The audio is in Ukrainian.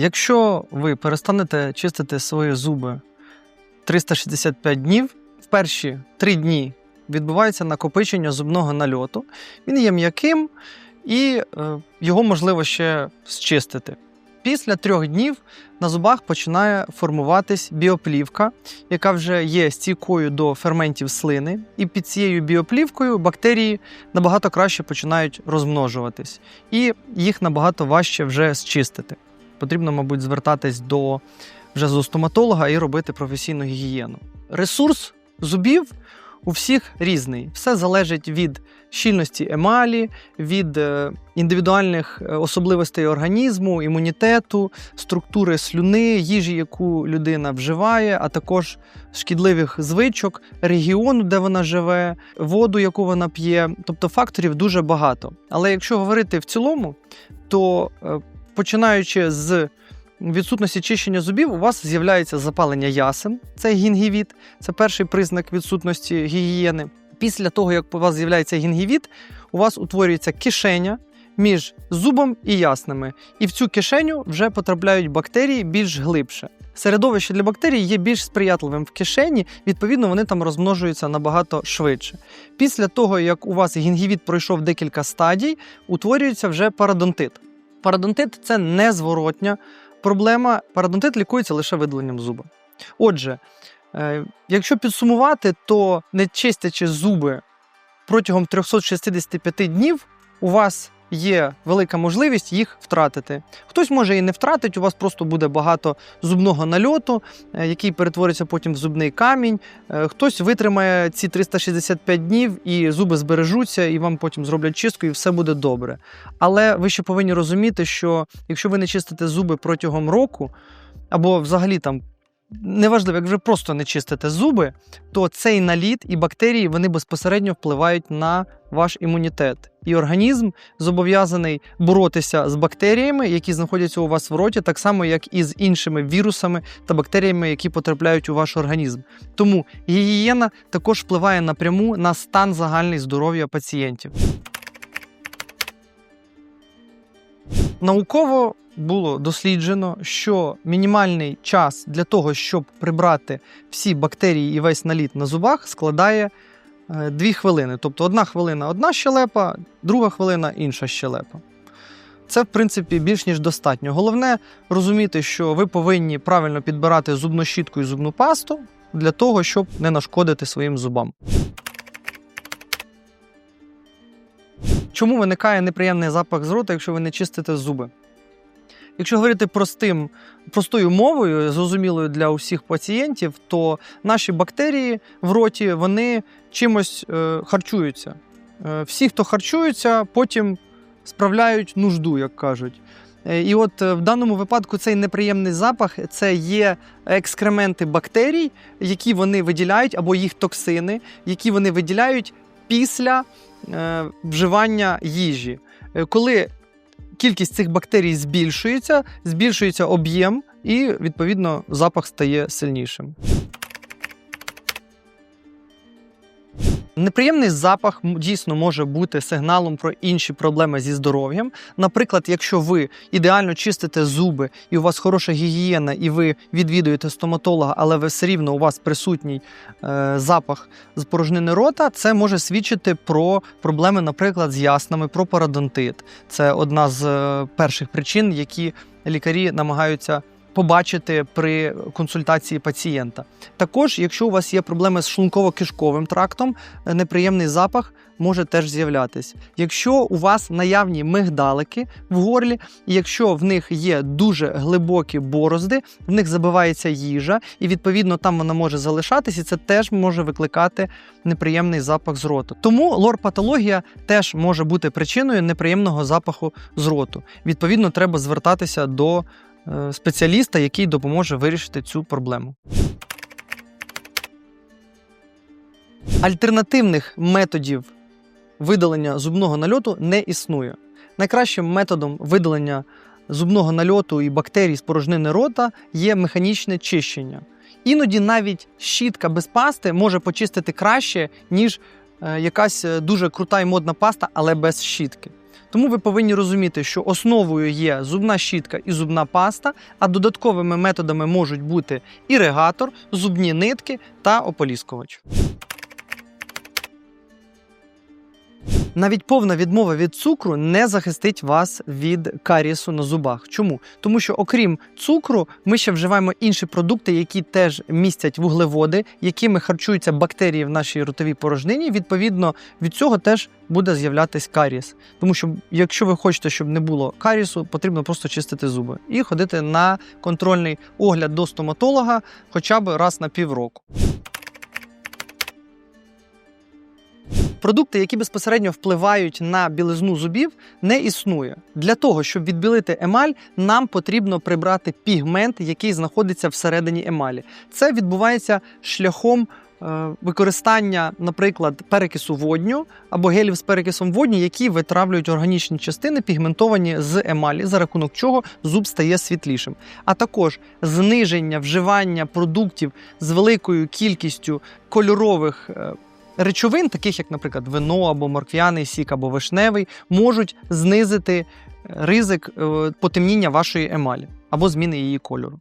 Якщо ви перестанете чистити свої зуби 365 днів, в перші 3 дні відбувається накопичення зубного нальоту. Він є м'яким і е, його можливо ще зчистити. Після трьох днів на зубах починає формуватись біоплівка, яка вже є стійкою до ферментів слини, і під цією біоплівкою бактерії набагато краще починають розмножуватись, і їх набагато важче вже зчистити. Потрібно, мабуть, звертатись до вже до стоматолога і робити професійну гігієну. Ресурс зубів у всіх різний. Все залежить від щільності емалі, від е, індивідуальних е, особливостей організму, імунітету, структури слюни, їжі, яку людина вживає, а також шкідливих звичок, регіону, де вона живе, воду, яку вона п'є. Тобто факторів дуже багато. Але якщо говорити в цілому, то е, починаючи з відсутності чищення зубів, у вас з'являється запалення ясен, це гінгівіт, це перший признак відсутності гігієни. Після того, як у вас з'являється гінгівіт, у вас утворюється кишеня між зубом і яснами. І в цю кишеню вже потрапляють бактерії більш глибше. Середовище для бактерій є більш сприятливим в кишені, відповідно, вони там розмножуються набагато швидше. Після того, як у вас гінгівіт пройшов декілька стадій, утворюється вже парадонтит. Парадонтит це незворотня проблема. Парадонтит лікується лише видаленням зуба. Отже, е, якщо підсумувати, то не чистячи зуби протягом 365 днів, у вас є велика можливість їх втратити. Хтось може і не втратить, у вас просто буде багато зубного нальоту, е, який перетвориться потім в зубний камінь. Е, Хтось витримає ці 365 днів, і зуби збережуться, і вам потім зроблять чистку, і все буде добре. Але ви ще повинні розуміти, що якщо ви не чистите зуби протягом року, або взагалі там. Неважливо, як ви просто не чистите зуби, то цей наліт і бактерії вони безпосередньо впливають на ваш імунітет. І організм зобов'язаний боротися з бактеріями, які знаходяться у вас в роті, так само, як і з іншими вірусами та бактеріями, які потрапляють у ваш організм. Тому гігієна також впливає напряму на стан загальний здоров'я пацієнтів. Науково було досліджено, що мінімальний час для того, щоб прибрати всі бактерії і весь наліт на зубах, складає 2 хвилини. Тобто одна хвилина одна щелепа, друга хвилина інша щелепа. Це, в принципі, більш ніж достатньо. Головне розуміти, що ви повинні правильно підбирати зубну щітку і зубну пасту для того, щоб не нашкодити своїм зубам. Чому виникає неприємний запах з рота, якщо ви не чистите зуби? Якщо говорити простим, простою мовою, зрозумілою для усіх пацієнтів, то наші бактерії в роті вони чимось е, харчуються. Е, всі, хто харчуються, потім справляють нужду, як кажуть. Е, і от е, в даному випадку цей неприємний запах це є екскременти бактерій, які вони виділяють, або їх токсини, які вони виділяють після е, вживання їжі. Е, Коли кількість цих бактерій збільшується, збільшується об'єм, і відповідно запах стає сильнішим. Неприємний запах дійсно може бути сигналом про інші проблеми зі здоров'ям. Наприклад, якщо ви ідеально чистите зуби, і у вас хороша гігієна, і ви відвідуєте стоматолога, але ви все рівно у вас присутній е, запах з порожнини рота, це може свідчити про проблеми, наприклад, з яснами, про парадонтит. Це одна з е, перших причин, які лікарі намагаються побачити при консультації пацієнта. Також, якщо у вас є проблеми з шлунково-кишковим трактом, е, неприємний запах може теж з'являтись. Якщо у вас наявні мигдалики в горлі, і якщо в них є дуже глибокі борозди, в них забивається їжа, і відповідно там вона може залишатись, і це теж може викликати неприємний запах з роту. Тому лор-патологія теж може бути причиною неприємного запаху з роту. Відповідно, треба звертатися до спеціаліста, який допоможе вирішити цю проблему. Альтернативних методів видалення зубного нальоту не існує. Найкращим методом видалення зубного нальоту і бактерій з порожнини рота є механічне чищення. Іноді навіть щітка без пасти може почистити краще, ніж е, якась е, дуже крута і модна паста, але без щітки. Тому ви повинні розуміти, що основою є зубна щітка і зубна паста, а додатковими методами можуть бути іригатор, зубні нитки та ополіскувач. Навіть повна відмова від цукру не захистить вас від карієсу на зубах. Чому? Тому що, окрім цукру, ми ще вживаємо інші продукти, які теж містять вуглеводи, якими харчуються бактерії в нашій ротовій порожнині. Відповідно, від цього теж буде з'являтись карієс. Тому що, якщо ви хочете, щоб не було карісу, потрібно просто чистити зуби і ходити на контрольний огляд до стоматолога хоча б раз на півроку. Продукти, які безпосередньо впливають на білизну зубів, не існує. Для того, щоб відбілити емаль, нам потрібно прибрати пігмент, який знаходиться всередині емалі. Це відбувається шляхом е, використання, наприклад, перекису водню або гелів з перекисом водню, які витравлюють органічні частини, пігментовані з емалі, за рахунок чого зуб стає світлішим. А також зниження вживання продуктів з великою кількістю кольорових. Речовин, таких як, наприклад, вино або морквяний сік, або вишневий, можуть знизити ризик е, потемніння вашої емалі або зміни її кольору.